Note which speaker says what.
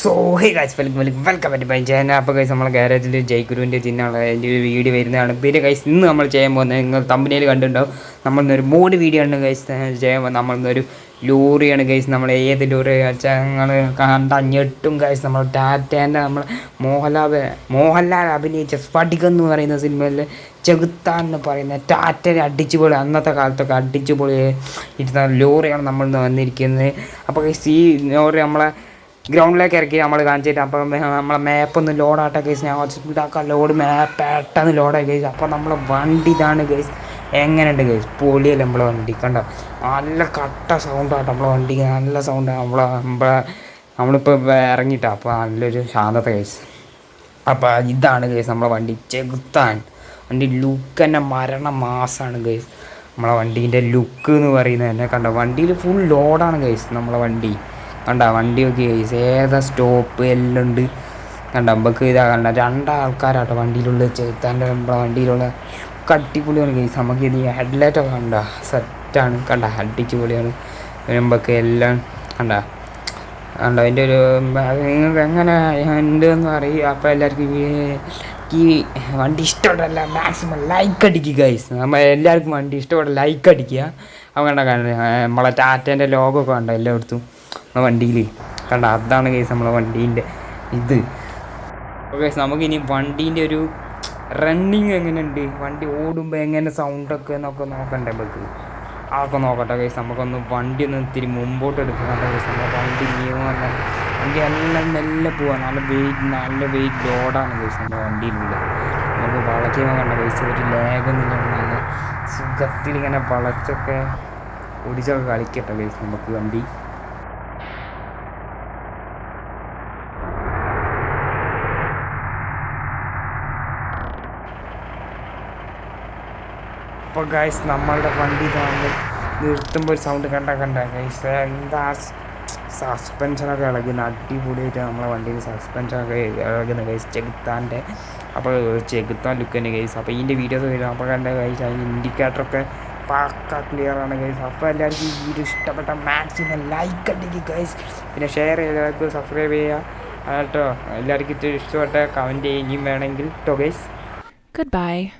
Speaker 1: So hey guys welcome welcome welcome പറ്റി പൈ ചെയ്യാൻ അപ്പോൾ ഗൈസ് നമ്മളെ ഗാരേജിൽ ജയ്ഗുരുവിന്റെ ചിഹ്നമുള്ള അതിന്റെ ഒരു വീഡിയോ വരുന്നതാണ്. പിന്നെ ഗൈസ് ഇന്ന് നമ്മൾ ചെയ്യാൻ പോകുന്നത് നിങ്ങൾ തമ്പനിയിൽ കണ്ടിട്ടുണ്ടാവും നമ്മൾ ഇന്നൊരു മോഡ് വീഡിയോ ആണ് ഗൈസ് ചെയ്യാൻ പോകുന്നത്. നമ്മൾ ഇന്നൊരു ലോറിയാണ് ഗൈസ് നമ്മൾ ഏത് ലോറി വെച്ചാൽ ഞങ്ങൾ കണ്ട ഞെട്ടും ഗൈസ് നമ്മൾ ടാറ്റേന്റെ നമ്മൾ മോഹൻലാൽ മോഹൻലാൽ അഭിനയിച്ച സ്ഫടികം എന്ന് പറയുന്ന സിനിമയിൽ ചെകുത്താൻ എന്ന് പറയുന്ന ടാറ്റനെ അടിച്ചുപൊളി അന്നത്തെ കാലത്തൊക്കെ അടിച്ചുപൊളി ഇരുന്ന ലോറിയാണ് നമ്മൾ വന്നിരിക്കുന്നത്. അപ്പോൾ ഗൈസ് ഈ ലോറി നമ്മളെ ഗ്രൗണ്ടിലേക്ക് ഇറക്കി നമ്മൾ കാണിച്ചിട്ട്. അപ്പം നമ്മളെ മാപ്പ് ഒന്ന് ലോഡാട്ടെ കേസ് ഞാൻ സ്പീഡാക്കാം ലോഡ് മാപ്പ് പെട്ടെന്ന് ലോഡായി കേസ് അപ്പം നമ്മളെ വണ്ടി ഇതാണ് കേസ് എങ്ങനെയുണ്ട് കേസ് പൊളിയല്ല നമ്മളെ വണ്ടി? കണ്ടോ? നല്ല കട്ട സൗണ്ടാട്ടോ നമ്മളെ വണ്ടിക്ക് നല്ല സൗണ്ട് നമ്മളെ നമ്മളെ നമ്മളിപ്പോൾ ഇറങ്ങിയിട്ടോ അപ്പോൾ നല്ലൊരു ശാന്തത കേസ് അപ്പോൾ ഇതാണ് കേസ് നമ്മളെ വണ്ടി. ചെകുത്താൻ. വണ്ടി ലുക്ക് തന്നെ മരണ മാസമാണ് കേസ് നമ്മളെ വണ്ടീന്റെ ലുക്ക് എന്ന് പറയുന്നത് തന്നെ കണ്ടോ? വണ്ടിയിൽ ഫുൾ ലോഡാണ് കേസ് നമ്മളെ വണ്ടി. കണ്ട വണ്ടി നോക്കി കേസ് ഏതാ സ്റ്റോപ്പ് എല്ലാം ഉണ്ട്. കണ്ട നമുക്ക് ഇതാ കണ്ട രണ്ടാൾക്കാരാട്ടോ വണ്ടിയിലുള്ള ചേത്താന്റെ നമ്മളെ വണ്ടിയിലുള്ള കട്ടിപ്പൊളിയാണ് കേസ് നമുക്ക് ഇത് ഹെഡ്ലൈറ്റൊക്കെ കണ്ട സെറ്റാണ് കണ്ട അടിച്ചുപൊളിയാണ്. നമുക്ക് എല്ലാം കണ്ട കണ്ട അതിന്റെ ഒരു നിങ്ങൾക്ക് എങ്ങനെ ഉണ്ടെന്ന് അറിയും. അപ്പോൾ എല്ലാവർക്കും ഈ വണ്ടി ഇഷ്ടമുണ്ടല്ല മാക്സിമം ലൈക്ക് അടിക്കുക ഗൈസ് നമ്മൾ എല്ലാവർക്കും വണ്ടി ഇഷ്ടപ്പെട്ട ലൈക്ക് അടിക്കുക. കണ്ട കണ്ട നമ്മളെ ടാറ്റേന്റെ ലോഗൊക്കെ കണ്ട എല്ലായിടത്തും. നമ്മളെ വണ്ടിയിൽ കണ്ട? അതാണ് കേസ് നമ്മളെ വണ്ടീന്റെ ഇത്. ഓക്കെ നമുക്കിനി വണ്ടീന്റെ ഒരു റണ്ണിങ് എങ്ങനെയുണ്ട്? വണ്ടി ഓടുമ്പോൾ എങ്ങനെ സൗണ്ടൊക്കെ എന്നൊക്കെ നോക്കണ്ടേ നമുക്ക് അതൊക്കെ നോക്കട്ടെ കേസ് നമുക്കൊന്ന് വണ്ടി ഒന്ന് ഇത്തിരി മുമ്പോട്ട് എടുക്കണ്ട കേസ് നമ്മുടെ വണ്ടി നീങ്ങുന്ന വണ്ടി എല്ലാം മെല്ലെ പോവാ. നല്ല വെയിറ്റ് നല്ല വെയിറ്റ് ലോഡാണ് കേസ് നമ്മുടെ വണ്ടിയിലുള്ളത്. നമുക്ക് വളയ്ക്കുമ്പോൾ കണ്ട കേസ് ഒരു ലേഖൊന്നും നല്ല സുഖത്തിൽ ഇങ്ങനെ വളച്ചൊക്കെ ഓടിച്ചൊക്കെ കളിക്കട്ടെ കേസ് നമുക്ക് വണ്ടി. അപ്പോൾ ഗൈസ് നമ്മളുടെ വണ്ടി നമ്മൾ നിർത്തുമ്പോൾ ഒരു സൗണ്ട് കണ്ട കണ്ട. ഗൈസ് എന്താ സസ്പെൻഷനൊക്കെ ഇളകുന്ന? അടിപൊളിയായിട്ട് നമ്മളെ വണ്ടിയിൽ സസ്പെൻഷനൊക്കെ ഇളകുന്ന ഗൈസ് ചെകുത്താന്റെ അപ്പോൾ ചെകുത്താൻ ലുക്ക് തന്നെ ഗൈസ് അപ്പോൾ ഇതിന്റെ വീഡിയോസ് വരും അപ്പോൾ കണ്ട ഗൈസ് അതിന്റെ ഇൻഡിക്കേറ്ററൊക്കെ പാക്ക ക്ലിയർ ആണ് ഗൈസ് അപ്പോൾ എല്ലാവർക്കും ഈ വീഡിയോ ഇഷ്ടപ്പെട്ട മാക്സിമം ലൈക്ക് അടിക്കുക ഗൈസ് പിന്നെ ഷെയർ ചെയ്യുക എല്ലാവർക്കും സബ്സ്ക്രൈബ് ചെയ്യുക. കേട്ടോ എല്ലാവർക്കും ഇത്തിരി ഇഷ്ടപ്പെട്ട കമന്റ് ചെയ്യുകയും വേണമെങ്കിൽ കേട്ടോ ഗൈസ്
Speaker 2: Goodbye.